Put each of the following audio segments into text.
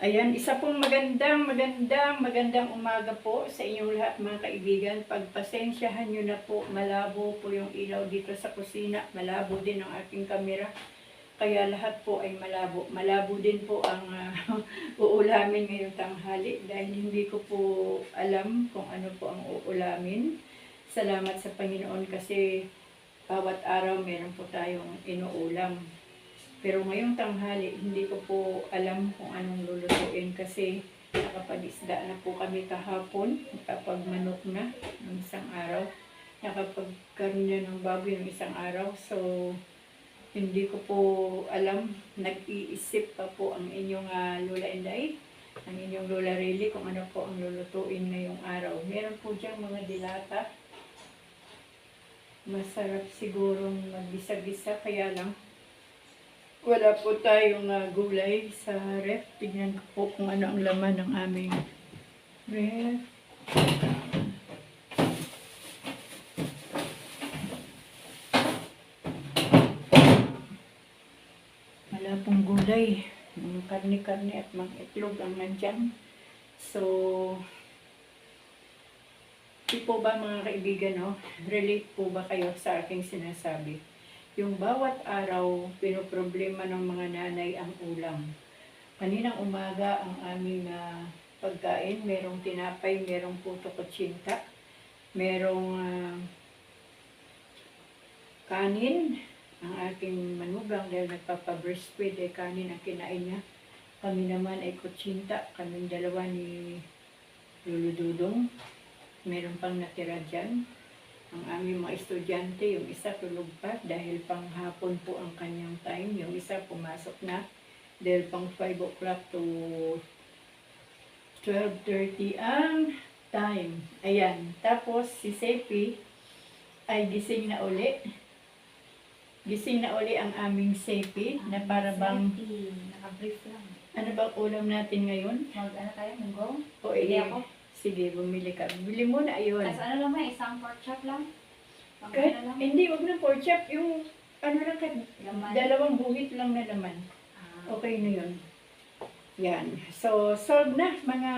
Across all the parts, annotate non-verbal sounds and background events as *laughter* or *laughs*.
Ayan, isa pong magandang, magandang, magandang umaga po sa inyong lahat mga kaibigan. Pagpasensyahan nyo na po, malabo po yung ilaw dito sa kusina. Malabo din ang aking kamera. Kaya lahat po ay malabo. Malabo din po ang ah, *laughs* uulamin ngayong tanghali dahil hindi ko po alam kung ano po ang uulamin. Salamat sa Panginoon kasi bawat araw meron po tayong inuulam. Pero ngayong tanghali, hindi ko po alam kung anong lulutuin kasi nakapag-isda na po kami kahapon, nakapag-manok na ng isang araw, nakapagkaroon na ng baboy ng isang araw. So, hindi ko po alam, nag-iisip pa po ang inyong ah, Lola Inday, ang inyong Lola Rayleigh kung ano po ang lulutuin ngayong araw. Meron po diyang mga dilata. Masarap sigurong magbisa-bisa, kaya lang wala po tayong ah, gulay sa ref. Tignan ko po kung ano ang laman ng aming ref. Wala pong gulay. Mga karne-karne at mga itlog ang nandyan. So, di po ba mga kaibigan, no? Relate po ba kayo sa aking sinasabi? Yung bawat araw, pinoproblema ng mga nanay ang ulam. Kaninang umaga, ang aming ah, pagkain, merong tinapay, merong puto kutsinta, merong ah, kanin, ang aking manugang dahil nagpapa-breastfeed ay kanin ang kinain niya. Kami naman ay kutsinta, kaming dalawa ni Lulu Dudong. Meron pang natira dyan ang aming mga estudyante, yung isa tulog pa dahil pang hapon po ang kanyang time, yung isa pumasok na dahil pang 5 o'clock to 12.30 ang time. Ayan. Tapos si Sepi ay gising na uli. Gising na uli ang aming Sepi na para bang. Naka-brief lang. ano bang ulam natin ngayon? Mag, ano tayo, munggo? O, eh, ako. Sige, bumili ka. Bili mo na ayun. Tapos ano lang may isang pork chop lang? Kahit, ano lang? hindi, wag na pork chop. Yung, ano lang, kahit Laman. dalawang buhit lang na laman. Ah, Okay na yun. Yan. So, solve na mga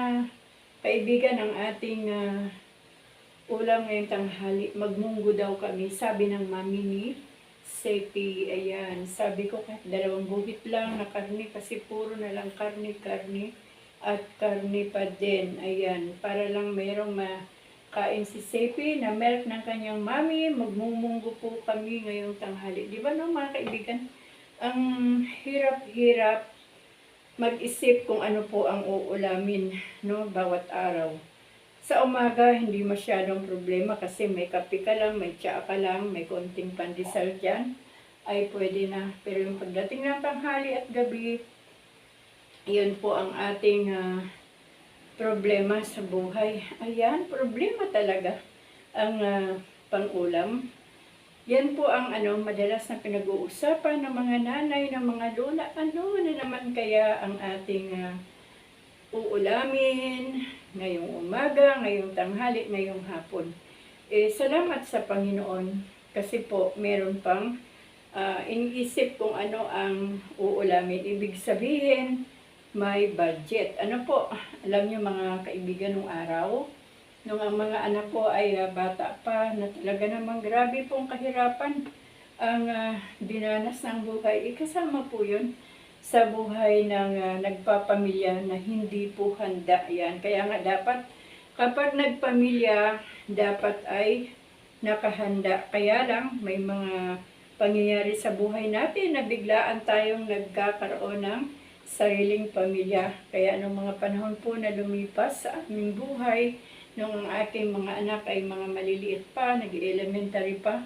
kaibigan ang ating ah, ulam ngayong tanghali. Magmunggo daw kami. Sabi ng mami ni Sepi, ayan. Sabi ko kahit dalawang buhit lang na karne kasi puro na lang karne, karne at karne pa din. Ayan. Para lang mayroong makain si Sepi na milk ng kanyang mami. Magmumunggo po kami ngayong tanghali. Di ba no mga kaibigan? Ang hirap-hirap mag-isip kung ano po ang uulamin no bawat araw. Sa umaga, hindi masyadong problema kasi may kape ka lang, may tsaa ka lang, may konting pandesal dyan, ay pwede na. Pero yung pagdating ng tanghali at gabi, yun po ang ating ah, problema sa buhay. Ayan, problema talaga ang ah, pang-ulam. Yan po ang ano, madalas na pinag-uusapan ng mga nanay, ng mga lola. Ano na naman kaya ang ating ah, uulamin ngayong umaga, ngayong tanghali, ngayong hapon. Eh, salamat sa Panginoon kasi po meron pang ah, iniisip kung ano ang uulamin. Ibig sabihin, may budget. Ano po, alam niyo mga kaibigan nung araw, nung ang mga anak ko ay ah, bata pa, na talaga namang grabe pong kahirapan ang ah, dinanas ng buhay. Ikasama po yun sa buhay ng ah, nagpapamilya na hindi po handa yan. Kaya nga dapat kapag nagpamilya, dapat ay nakahanda. Kaya lang may mga pangyayari sa buhay natin na biglaan tayong nagkakaroon ng sariling pamilya. Kaya nung mga panahon po na lumipas sa aming buhay, nung ang aking mga anak ay mga maliliit pa, nag-elementary pa,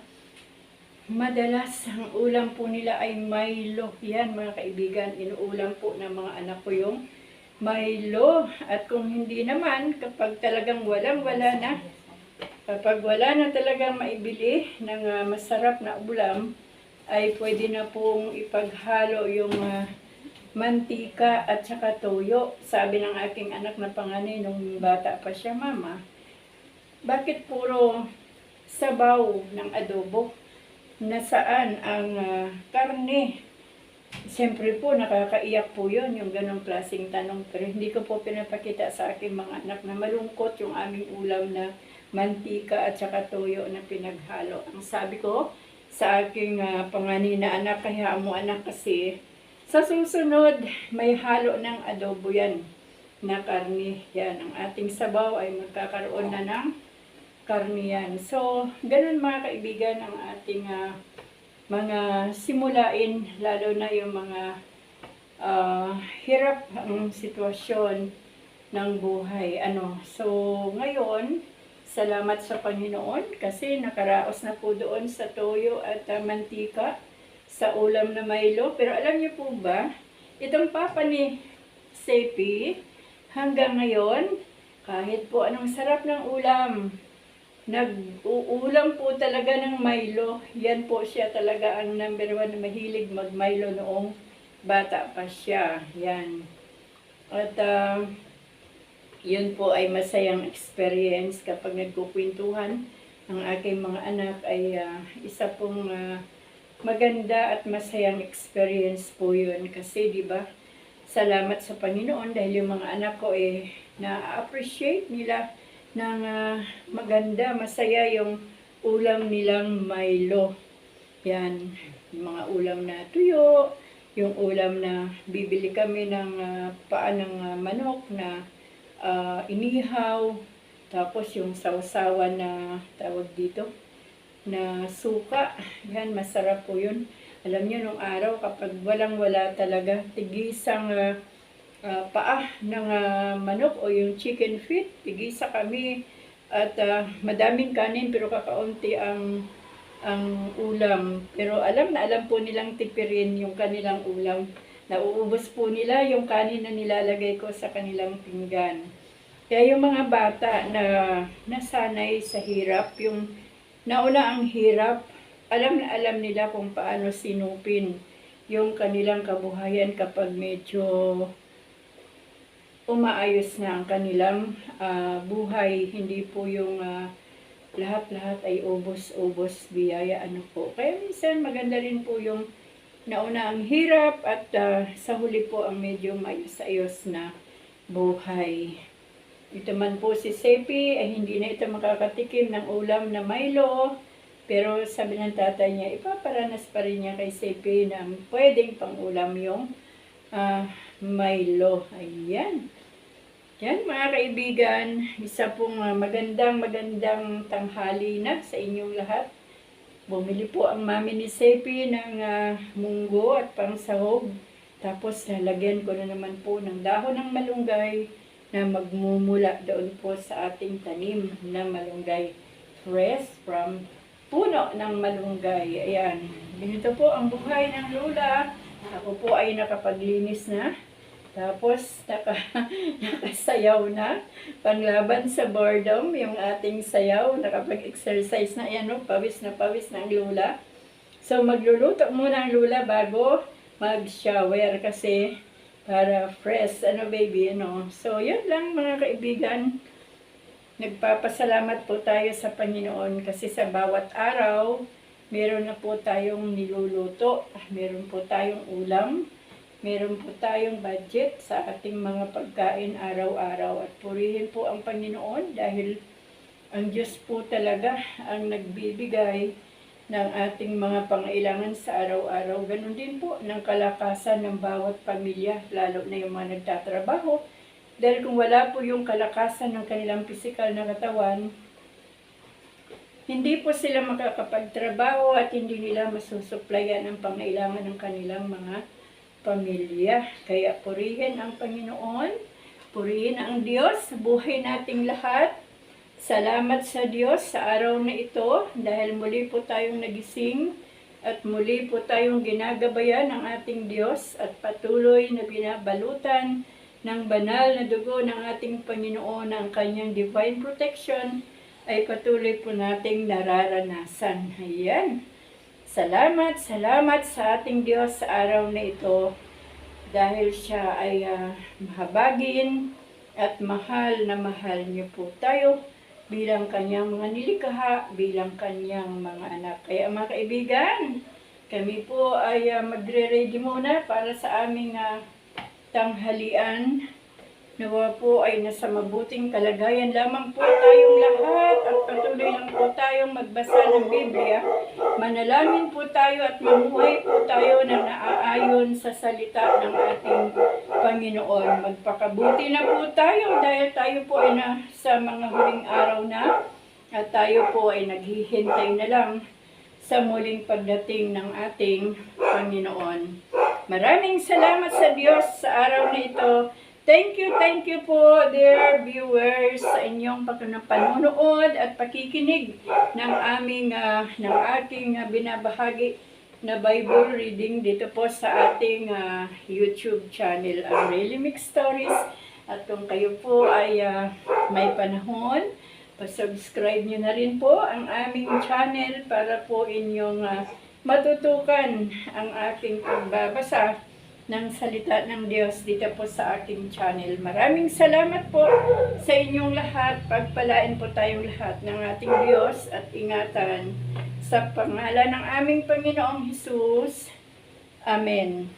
madalas ang ulam po nila ay Milo. Yan mga kaibigan, inuulam po ng mga anak ko yung Milo. At kung hindi naman, kapag talagang walang-wala na, kapag wala na talagang maibili ng ah, masarap na ulam, ay pwede na pong ipaghalo yung ah, mantika at saka toyo. Sabi ng aking anak na panganay nung bata pa siya, Mama, bakit puro sabaw ng adobo? Nasaan ang ah, karne Siyempre po, nakakaiyak po yun, yung ganong klaseng tanong. Pero hindi ko po pinapakita sa aking mga anak na malungkot yung aming ulam na mantika at saka toyo na pinaghalo. Ang sabi ko sa aking uh, panganin na anak, kaya mo anak kasi, sa susunod, may halo ng adobo yan na karni. Yan, ang ating sabaw ay magkakaroon na ng karni yan. So, ganun mga kaibigan ang ating ah, mga simulain, lalo na yung mga ah, hirap ang sitwasyon ng buhay. Ano, so ngayon, salamat sa Panginoon kasi nakaraos na po doon sa toyo at ah, mantika sa ulam na Milo. Pero alam niyo po ba, itong papa ni Sepi, hanggang ngayon, kahit po anong sarap ng ulam, nag-uulam po talaga ng Milo. Yan po siya talaga ang number one na mahilig mag-Milo noong bata pa siya. Yan. At ah, yun po ay masayang experience kapag nagkukwentuhan ang aking mga anak ay ah, isa pong ah, maganda at masayang experience po yun. Kasi di ba salamat sa Panginoon dahil yung mga anak ko eh na-appreciate nila ng ah, maganda, masaya yung ulam nilang Milo. Yan, yung mga ulam na tuyo, yung ulam na bibili kami ng ah, paa ng ah, manok na ah, inihaw, tapos yung sausawan na tawag dito, na suka. Yan, masarap po yun. Alam niyo, nung araw, kapag walang-wala talaga, tigisang ah, ah, paa ng ah, manok o yung chicken feet, tigisa kami at ah, madaming kanin pero kakaunti ang ang ulam. Pero alam na alam po nilang tipirin yung kanilang ulam. Nauubos po nila yung kanin na nilalagay ko sa kanilang pinggan. Kaya yung mga bata na nasanay sa hirap, yung nauna ang hirap, alam na alam nila kung paano sinupin yung kanilang kabuhayan kapag medyo umaayos na ang kanilang ah, buhay. Hindi po yung ah, lahat-lahat ay ubos-ubos biyaya. Ano po. Kaya minsan maganda rin po yung nauna ang hirap at ah, sa huli po ang medyo maayos-ayos na buhay. Ito man po si Sepi ay hindi na ito makakatikim ng ulam na Milo. Pero sabi ng tatay niya, ipaparanas pa rin niya kay Sepi na pwedeng pang ulam yung ah, Milo. Ayan. Yan mga kaibigan, isa pong ah, magandang magandang tanghali na sa inyong lahat. Bumili po ang mami ni Sepi ng ah, munggo at pangsahog. Tapos nalagyan ko na naman po ng dahon ng malunggay na magmumula doon po sa ating tanim na malunggay. Fresh from puno ng malunggay. Ayan. Ganito po ang buhay ng lula. Ako po ay nakapaglinis na. Tapos, naka, *laughs* nakasayaw na. Panglaban sa boredom, yung ating sayaw. Nakapag-exercise na. Ayan, no? pawis na pawis ng lula. So, magluluto muna ang lula bago mag-shower kasi para fresh, ano baby, ano. So, yun lang mga kaibigan. Nagpapasalamat po tayo sa Panginoon kasi sa bawat araw, meron na po tayong niluluto, meron po tayong ulam, meron po tayong budget sa ating mga pagkain araw-araw at purihin po ang Panginoon dahil ang Diyos po talaga ang nagbibigay ng ating mga pangailangan sa araw-araw. Ganon din po ng kalakasan ng bawat pamilya, lalo na yung mga nagtatrabaho. Dahil kung wala po yung kalakasan ng kanilang pisikal na katawan, hindi po sila makakapagtrabaho at hindi nila masusuplayan ang pangailangan ng kanilang mga pamilya. Kaya purihin ang Panginoon, purihin ang Diyos, buhay nating lahat. Salamat sa Diyos sa araw na ito dahil muli po tayong nagising at muli po tayong ginagabayan ng ating Diyos at patuloy na binabalutan ng banal na dugo ng ating Panginoon ang kanyang divine protection ay patuloy po nating nararanasan. Ayan. Salamat, salamat sa ating Diyos sa araw na ito dahil siya ay ah, mahabagin at mahal na mahal niyo po tayo bilang kanyang mga nilikha, bilang kanyang mga anak. Kaya mga kaibigan, Kami po ay ah, magre-ready muna para sa aming ah, tanghalian. Nawa po ay nasa mabuting kalagayan lamang po tayong lahat at patuloy lang po tayong magbasa ng Biblia. Manalangin po tayo at mamuhay po tayo na naaayon sa salita ng ating Panginoon. Magpakabuti na po tayo dahil tayo po ay na sa mga huling araw na at tayo po ay naghihintay na lang sa muling pagdating ng ating Panginoon. Maraming salamat sa Diyos sa araw na ito. Thank you, thank you po, dear viewers, sa inyong panonood at pakikinig ng aming, ah, ng ating ah, binabahagi na Bible reading dito po sa ating ah, YouTube channel, ang Really Mix Stories. At kung kayo po ay ah, may panahon, pa-subscribe nyo na rin po ang aming channel para po inyong ah, matutukan ang aking pagbabasa ng salita ng Diyos dito po sa aking channel. Maraming salamat po sa inyong lahat. Pagpalain po tayong lahat ng ating Diyos at ingatan sa pangalan ng aming Panginoong Hesus. Amen.